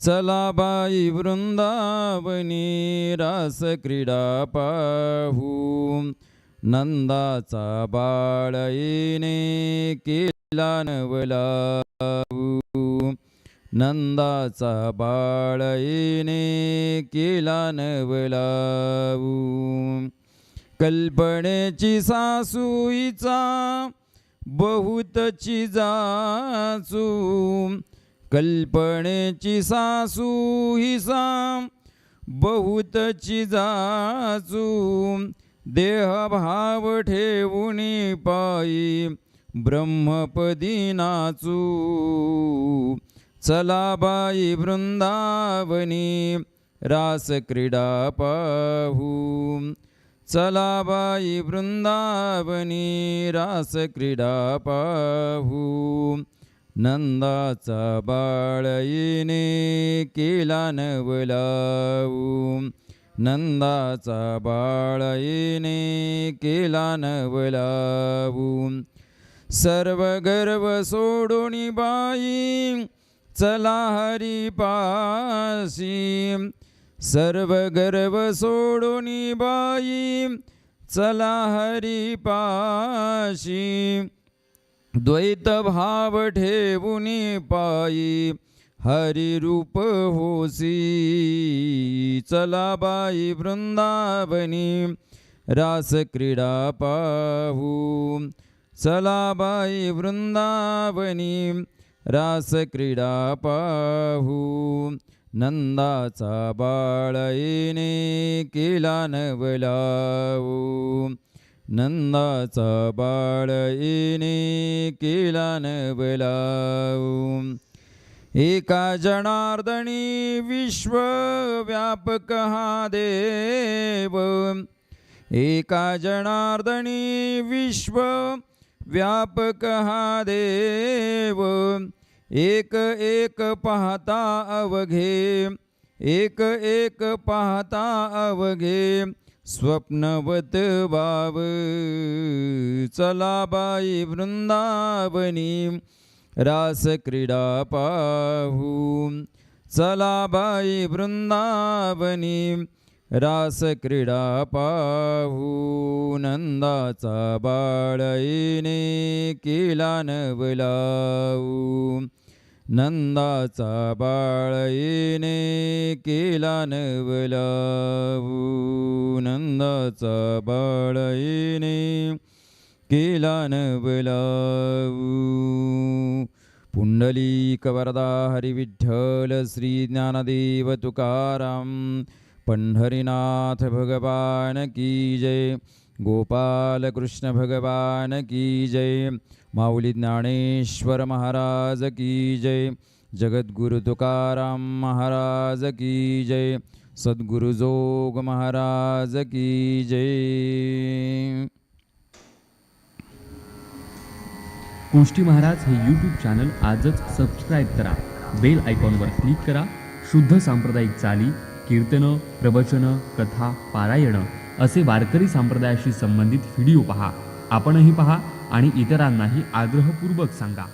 चला बाई वृंदावनी रास क्रीडा पाहू. नंदाचा बाळ येणे केला नवलाऊ नंदाचा बाळ येणे केला नवलाऊ कल्पनेची सासूईचा बहुतची जाचू कल्पनेची सासू ही साम बहुतची जाचू देहभाव ठेवूनी पायी ब्रह्मपदी नाचू. चला बाई वृंदावनी रास क्रीडा पाहू. चला बाई वृंदावनी रास क्रीडा पाहू. नंदाचा बाळईने केला नवलाऊ. नंदाचा बाळईने केला नवलाऊ. सर्व गर्व सोडून बाई चला हरी सर्व गर्व सोडून बाई चला हरी पाशी द्वैत भाव ठेवून पायी हरी रूप होसी. चला बाई वृंदावनी रास क्रीडा पाहू. चला बाई वृंदावनी रास क्रीडा पाहू. नंदाचा बाळ येणे केला नवलाऊ नंदाचा बाळ येणे केला नवलाऊ एका जनार्दनी विश्व व्यापक हा देव. एका जनार्दनी विश्व व्यापक हा देव. एक एक पाहता अवघे एक एक पाहता अवघे स्वप्नवत भाव चला बाई वृंदावनी रास क्रीडा पाहू. चला बाई वृंदावनी रास क्रीडा पाहू. नंदाचा बाळईने किला केला नवलाऊ नंदाचा बाळ येणे केला नवलाऊ नंदाचा बाळ येणे केला नवलाऊ पुंडलीक वरदा हरिविठ्ठल श्री ज्ञानदेव तुकाराम पंढरीनाथ भगवान की जय. गोपाल कृष्ण भगवान की जय। माऊली ज्ञानेश्वर महाराज की जय। जगद्गुरु तुकाराम महाराज की जय। सद्गुरु जोग महाराज की जय। गोष्टी महाराज हे यूट्यूब चॅनल आजच सबस्क्राईब करा. बेल आयकॉनवर क्लिक करा. शुद्ध सांप्रदायिक चाली कीर्तनं प्रवचनं कथा पारायणं असे वारकरी संप्रदायाशी संबंधित व्हिडिओ पहा. आपणही पहा आणि इतरांनाही आग्रहपूर्वक सांगा.